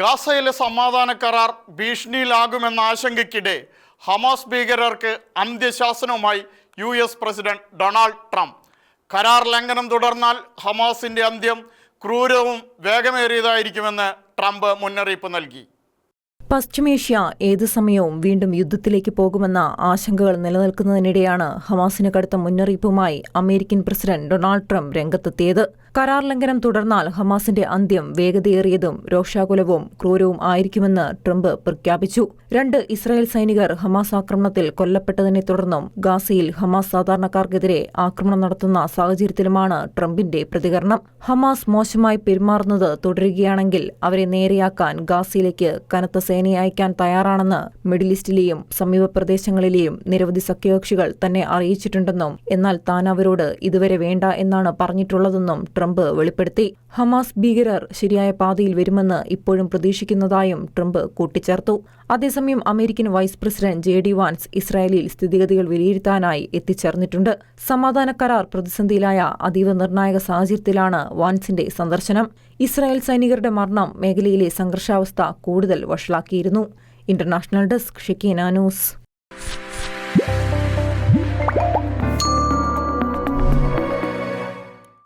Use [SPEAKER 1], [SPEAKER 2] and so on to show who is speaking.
[SPEAKER 1] ഗാസയിലെ സമാധാന കരാർ ഭീഷണിയിലാകുമെന്ന ആശങ്കയ്ക്കിടെ ഹമാസ് ഭീകരർക്ക് അന്ത്യശാസനവുമായി U S president Donald Trump. കരാർ ലംഘനം തുടർന്നാൽ ഹമാസിന്റെ അന്ത്യം ക്രൂരവും വേഗമേറിയതായിരിക്കുമെന്ന് ട്രംപ് മുന്നറിയിപ്പ് നൽകി.
[SPEAKER 2] പശ്ചിമേഷ്യ ഏതു സമയവും വീണ്ടും യുദ്ധത്തിലേക്ക് പോകുമെന്ന ആശങ്കകൾ നിലനിൽക്കുന്നതിനിടെയാണ് ഹമാസിന് കടുത്ത മുന്നറിയിപ്പുമായി അമേരിക്കൻ പ്രസിഡന്റ് ഡൊണാൾഡ് ട്രംപ് രംഗത്തെത്തിയത്. കരാർ ലംഘനം തുടർന്നാൽ ഹമാസിന്റെ അന്ത്യം വേഗതയേറിയതും രോഷാകുലവും ക്രൂരവും ആയിരിക്കുമെന്ന് ട്രംപ് പ്രഖ്യാപിച്ചു. രണ്ട് ഇസ്രായേൽ സൈനികർ ഹമാസ് ആക്രമണത്തിൽ കൊല്ലപ്പെട്ടതിനെ തുടർന്നും ഗാസയിൽ ഹമാസ് സാധാരണക്കാർക്കെതിരെ ആക്രമണം നടത്തുന്ന സാഹചര്യത്തിലുമാണ് ട്രംപിന്റെ പ്രതികരണം. ഹമാസ് മോശമായി പെരുമാറുന്നത് തുടരുകയാണെങ്കിൽ അവരെ നേരെയാക്കാൻ ഗാസയിലേക്ക് കനത്ത സേനയെ അയക്കാൻ തയ്യാറാണെന്ന് മിഡിൽ ഈസ്റ്റിലെയും സമീപ പ്രദേശങ്ങളിലെയും നിരവധി സഖ്യകക്ഷികൾ തന്നെ അറിയിച്ചിട്ടുണ്ടെന്നും എന്നാൽ താൻ അവരോട് ഇതുവരെ വേണ്ട എന്നാണ് പറഞ്ഞിട്ടുള്ളതെന്നും ട്രംപ് വെളിപ്പെടുത്തി. ഹമാസ് ഭീകരർ ശരിയായ പാതയിൽ വരുമെന്ന് ഇപ്പോഴും പ്രതീക്ഷിക്കുന്നതായും ട്രംപ് കൂട്ടിച്ചേർത്തു. അതേസമയം American vice president J D Vance ഇസ്രായേലിൽ സ്ഥിതിഗതികൾ വിലയിരുത്താനായി എത്തിച്ചേർന്നിട്ടുണ്ട്. സമാധാന കരാർ പ്രതിസന്ധിയിലായ അതീവ നിർണായക സാഹചര്യത്തിലാണ് വാൻസിന്റെ സന്ദർശനം. ഇസ്രായേൽ സൈനികരുടെ മരണം മേഖലയിലെ സംഘർഷാവസ്ഥ കൂടുതൽ വഷളാക്കിയിരുന്നു. International desk Shekina news.